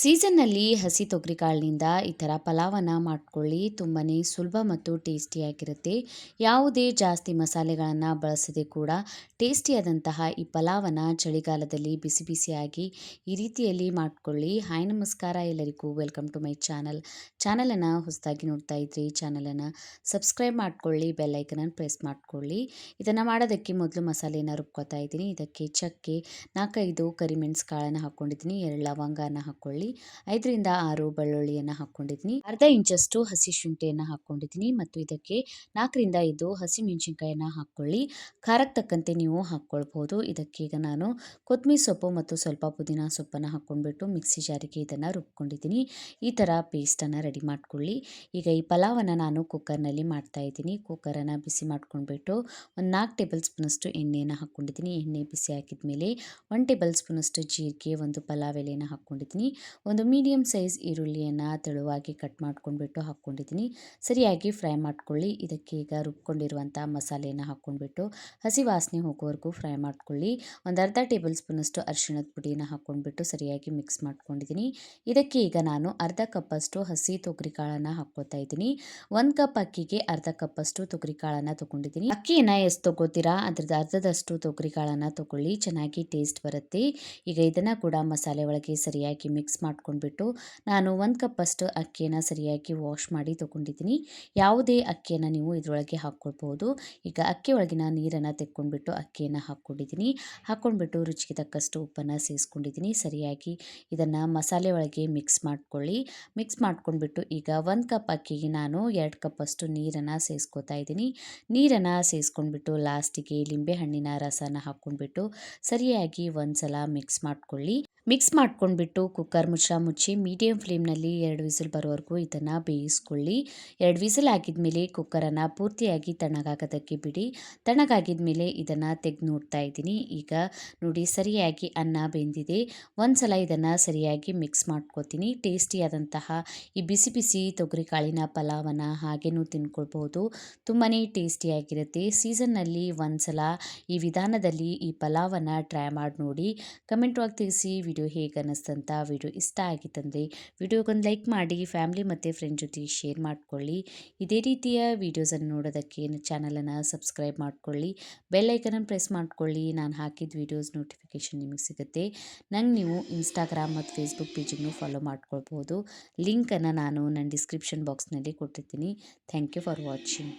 ಸೀಸನ್ನಲ್ಲಿ ಹಸಿ ತೊಗರಿ ಕಾಳಿನಿಂದ ಈ ಥರ ಪಲಾವನ್ನ ಮಾಡ್ಕೊಳ್ಳಿ. ತುಂಬಾ ಸುಲಭ ಮತ್ತು ಟೇಸ್ಟಿಯಾಗಿರುತ್ತೆ. ಯಾವುದೇ ಜಾಸ್ತಿ ಮಸಾಲೆಗಳನ್ನು ಬಳಸದೆ ಕೂಡ ಟೇಸ್ಟಿಯಾದಂತಹ ಈ ಪಲಾವನ್ನ ಚಳಿಗಾಲದಲ್ಲಿ ಬಿಸಿ ಬಿಸಿಯಾಗಿ ಈ ರೀತಿಯಲ್ಲಿ ಮಾಡ್ಕೊಳ್ಳಿ. ಹಾಯ್, ನಮಸ್ಕಾರ ಎಲ್ಲರಿಗೂ. Welcome to my channel. ಚಾನಲನ್ನು ಹೊಸದಾಗಿ ನೋಡ್ತಾ ಇದ್ರಿ ಚಾನಲನ್ನು ಸಬ್ಸ್ಕ್ರೈಬ್ ಮಾಡ್ಕೊಳ್ಳಿ. ಬೆಲ್ಲೈಕನನ್ನು ಪ್ರೆಸ್ ಮಾಡ್ಕೊಳ್ಳಿ. ಇದನ್ನು ಮಾಡೋದಕ್ಕೆ ಮೊದಲು ಮಸಾಲೆಯನ್ನು ರುಬ್ಕೋತಾ ಇದ್ದೀನಿ. ಇದಕ್ಕೆ ಚಕ್ಕೆ ನಾಲ್ಕೈದು ಕರಿಮೆಣ್ಸು ಕಾಳನ್ನು ಹಾಕ್ಕೊಂಡಿದ್ದೀನಿ ಎರಡು ಲವಂಗನ ಹಾಕ್ಕೊಳ್ಳಿ ಐದರಿಂದ ಆರು ಬೆಳ್ಳುಳ್ಳಿಯನ್ನು ಹಾಕ್ಕೊಂಡಿದ್ದೀನಿ ಅರ್ಧ ಇಂಚಷ್ಟು ಹಸಿ ಶುಂಠಿಯನ್ನು ಹಾಕ್ಕೊಂಡಿದ್ದೀನಿ ಮತ್ತು ಇದಕ್ಕೆ ನಾಲ್ಕರಿಂದ ಐದು ಹಸಿ ಮೆಣಸಿನ್ಕಾಯನ್ನು ಹಾಕ್ಕೊಳ್ಳಿ ಖಾರಕ್ಕೆ ತಕ್ಕಂತೆ ನೀವು ಹಾಕ್ಕೊಳ್ಬೋದು. ಇದಕ್ಕೆ ಈಗ ನಾನು ಕೊತ್ತಂಬರಿ ಸೊಪ್ಪು ಮತ್ತು ಸ್ವಲ್ಪ ಪುದೀನ ಸೊಪ್ಪನ್ನು ಹಾಕ್ಕೊಂಡ್ಬಿಟ್ಟು ಮಿಕ್ಸಿ ಜಾರಿಗೆ ಇದನ್ನು ರುಬ್ಕೊಂಡಿದ್ದೀನಿ. ಈ ಥರ ಪೇಸ್ಟನ್ನು ರೆಡಿ ಮಾಡ್ಕೊಳ್ಳಿ. ಈಗ ಈ ಪಲಾವನ್ನು ನಾನು ಕುಕ್ಕರ್ನಲ್ಲಿ ಮಾಡ್ತಾ ಇದ್ದೀನಿ. ಕುಕ್ಕರನ್ನು ಬಿಸಿ ಮಾಡ್ಕೊಂಡ್ಬಿಟ್ಟು ಒಂದು ನಾಲ್ಕು ಟೇಬಲ್ ಸ್ಪೂನಷ್ಟು ಎಣ್ಣೆಯನ್ನು ಹಾಕ್ಕೊಂಡಿದ್ದೀನಿ. ಎಣ್ಣೆ ಬಿಸಿ ಹಾಕಿದ ಮೇಲೆ ಒನ್ ಟೇಬಲ್ ಸ್ಪೂನಷ್ಟು ಜೀರಿಗೆ, ಒಂದು ಪಲಾವ್ ಎಲೆಯನ್ನು ಹಾಕ್ಕೊಂಡಿದ್ದೀನಿ. ಒಂದು ಮೀಡಿಯಮ್ ಸೈಜ್ ಈರುಳ್ಳಿಯನ್ನು ತೆಳುವಾಗಿ ಕಟ್ ಮಾಡ್ಕೊಂಡ್ಬಿಟ್ಟು ಹಾಕ್ಕೊಂಡಿದ್ದೀನಿ. ಸರಿಯಾಗಿ ಫ್ರೈ ಮಾಡ್ಕೊಳ್ಳಿ. ಇದಕ್ಕೆ ಈಗ ರುಬ್ಕೊಂಡಿರುವಂಥ ಮಸಾಲೆಯನ್ನು ಹಾಕ್ಕೊಂಡ್ಬಿಟ್ಟು ಹಸಿ ವಾಸನೆ ಹೋಗೋವರೆಗೂ ಫ್ರೈ ಮಾಡ್ಕೊಳ್ಳಿ. ಒಂದು ಅರ್ಧ ಟೇಬಲ್ ಸ್ಪೂನಷ್ಟು ಅರಿಶಿಣದ ಪುಡಿಯನ್ನು ಹಾಕ್ಕೊಂಡ್ಬಿಟ್ಟು ಸರಿಯಾಗಿ ಮಿಕ್ಸ್ ಮಾಡ್ಕೊಂಡಿದ್ದೀನಿ. ಇದಕ್ಕೆ ಈಗ ನಾನು ಅರ್ಧ ಕಪ್ಪಷ್ಟು ಹಸಿ ತೊಗರಿ ಕಾಳನ್ನು ಹಾಕ್ಕೊತಾ ಇದ್ದೀನಿ. ಒಂದು ಕಪ್ ಅಕ್ಕಿಗೆ ಅರ್ಧ ಕಪ್ಪಷ್ಟು ತೊಗರಿ ಕಾಳನ್ನು ತೊಗೊಂಡಿದ್ದೀನಿ. ಅಕ್ಕಿಯನ್ನು ಎಷ್ಟು ತೊಗೋತೀರಾ? ಅದ್ರದ್ದು ಅರ್ಧದಷ್ಟು ತೊಗರಿ ಕಾಳನ್ನು ತೊಗೊಳ್ಳಿ. ಚೆನ್ನಾಗಿ ಟೇಸ್ಟ್ ಬರುತ್ತೆ. ಈಗ ಇದನ್ನು ಕೂಡ ಮಸಾಲೆ ಒಳಗೆ ಸರಿಯಾಗಿ ಮಿಕ್ಸ್ ಮಾಡ್ಕೊಂಡ್ಬಿಟ್ಟು ನಾನು ಒಂದು ಕಪ್ಪಷ್ಟು ಅಕ್ಕಿಯನ್ನು ಸರಿಯಾಗಿ ವಾಶ್ ಮಾಡಿ ತೊಗೊಂಡಿದ್ದೀನಿ. ಯಾವುದೇ ಅಕ್ಕಿಯನ್ನು ನೀವು ಇದರೊಳಗೆ ಹಾಕ್ಕೊಳ್ಬೋದು ಈಗ ಅಕ್ಕಿ ಒಳಗಿನ ನೀರನ್ನು ತೆಕ್ಕೊಂಡ್ಬಿಟ್ಟು ಅಕ್ಕಿಯನ್ನು ಹಾಕ್ಕೊಂಡಿದ್ದೀನಿ. ಹಾಕ್ಕೊಂಡ್ಬಿಟ್ಟು ರುಚಿಗೆ ತಕ್ಕಷ್ಟು ಉಪ್ಪನ್ನು ಸೇರಿಸ್ಕೊಂಡಿದ್ದೀನಿ ಸರಿಯಾಗಿ ಇದನ್ನು ಮಸಾಲೆ ಒಳಗೆ ಮಿಕ್ಸ್ ಮಾಡ್ಕೊಳ್ಳಿ. ಮಿಕ್ಸ್ ಮಾಡ್ಕೊಂಡ್ಬಿಟ್ಟು ಈಗ ಒಂದು ಕಪ್ ಅಕ್ಕಿಗೆ ನಾನು ಎರಡು ಕಪ್ಪಷ್ಟು ನೀರನ್ನು ಸೇರಿಸ್ಕೊತಾ ಇದ್ದೀನಿ. ನೀರನ್ನು ಸೇರಿಸ್ಕೊಂಡ್ಬಿಟ್ಟು ಲಾಸ್ಟಿಗೆ ಲಿಂಬೆ ಹಣ್ಣಿನ ರಸನ ಹಾಕ್ಕೊಂಡ್ಬಿಟ್ಟು ಸರಿಯಾಗಿ ಒಂದು ಸಲ ಮಿಕ್ಸ್ ಮಾಡ್ಕೊಳ್ಳಿ. ಮಿಕ್ಸ್ ಮಾಡ್ಕೊಂಡ್ಬಿಟ್ಟು ಕುಕ್ಕರ್ ಮುಚ್ಚ ಮುಚ್ಚಿ ಮೀಡಿಯಮ್ ಫ್ಲೇಮ್ನಲ್ಲಿ ಎರಡು ವಿಸಿಲ್ ಬರೋವರೆಗೂ ಇದನ್ನು ಬೇಯಿಸ್ಕೊಳ್ಳಿ. ಎರಡು ವಿಸಿಲ್ ಆಗಿದ್ಮೇಲೆ ಕುಕ್ಕರನ್ನು ಪೂರ್ತಿಯಾಗಿ ತಣ್ಣಗಾಗೋದಕ್ಕೆ ಬಿಡಿ. ತಣ್ಣಗಾಗಿದ ಮೇಲೆ ಇದನ್ನು ತೆಗೆದು ನೋಡ್ತಾ ಇದ್ದೀನಿ. ಈಗ ನೋಡಿ ಸರಿಯಾಗಿ ಅನ್ನ ಬೆಂದಿದೆ. ಒಂದು ಸಲ ಇದನ್ನು ಸರಿಯಾಗಿ ಮಿಕ್ಸ್ ಮಾಡ್ಕೋತೀನಿ. ಟೇಸ್ಟಿಯಾದಂತಹ ಈ ಬಿಸಿ ಬಿಸಿ ತೊಗರಿಕಾಳಿನ ಪಲಾವನ್ನು ಹಾಗೇನೂ ತಿನ್ಕೊಳ್ಬೋದು. ತುಂಬಾ ಟೇಸ್ಟಿಯಾಗಿರುತ್ತೆ. ಸೀಸನ್ನಲ್ಲಿ ಒಂದು ಸಲ ಈ ವಿಧಾನದಲ್ಲಿ ಈ ಪಲಾವನ್ನು ಟ್ರೈ ಮಾಡಿ ನೋಡಿ. ಕಮೆಂಟ್ ಒಳಗೆ ತಿಳಿಸಿ ವಿಡಿಯೋ ಹೇಗೆ ಅನ್ನಿಸ್ತಂತ ವಿಡಿಯೋ ಇಷ್ಟ ಆಗಿತ್ತಂದರೆ ವಿಡಿಯೋಗೊಂದು ಲೈಕ್ ಮಾಡಿ, ಫ್ಯಾಮಿಲಿ ಮತ್ತು ಫ್ರೆಂಡ್ ಜೊತೆ ಶೇರ್ ಮಾಡ್ಕೊಳ್ಳಿ. ಇದೇ ರೀತಿಯ ವೀಡಿಯೋಸನ್ನು ನೋಡೋದಕ್ಕೆ ಚಾನಲನ್ನು ಸಬ್ಸ್ಕ್ರೈಬ್ ಮಾಡ್ಕೊಳ್ಳಿ. ಬೆಲ್ಲೈಕನನ್ನು ಪ್ರೆಸ್ ಮಾಡ್ಕೊಳ್ಳಿ. ನಾನು ಹಾಕಿದ ವೀಡಿಯೋಸ್ ನೋಟಿಫಿಕೇಷನ್ ನಿಮಗೆ ಸಿಗುತ್ತೆ. ನಂಗೆ ನೀವು ಇನ್ಸ್ಟಾಗ್ರಾಮ್ ಮತ್ತು ಫೇಸ್ಬುಕ್ ಪೇಜಿಗೂ ಫಾಲೋ ಮಾಡ್ಕೊಳ್ಬೋದು. ಲಿಂಕನ್ನು ನಾನು ನನ್ನ ಡಿಸ್ಕ್ರಿಪ್ಷನ್ ಬಾಕ್ಸ್ನಲ್ಲಿ ಕೊಟ್ಟಿರ್ತೀನಿ. Thank you for watching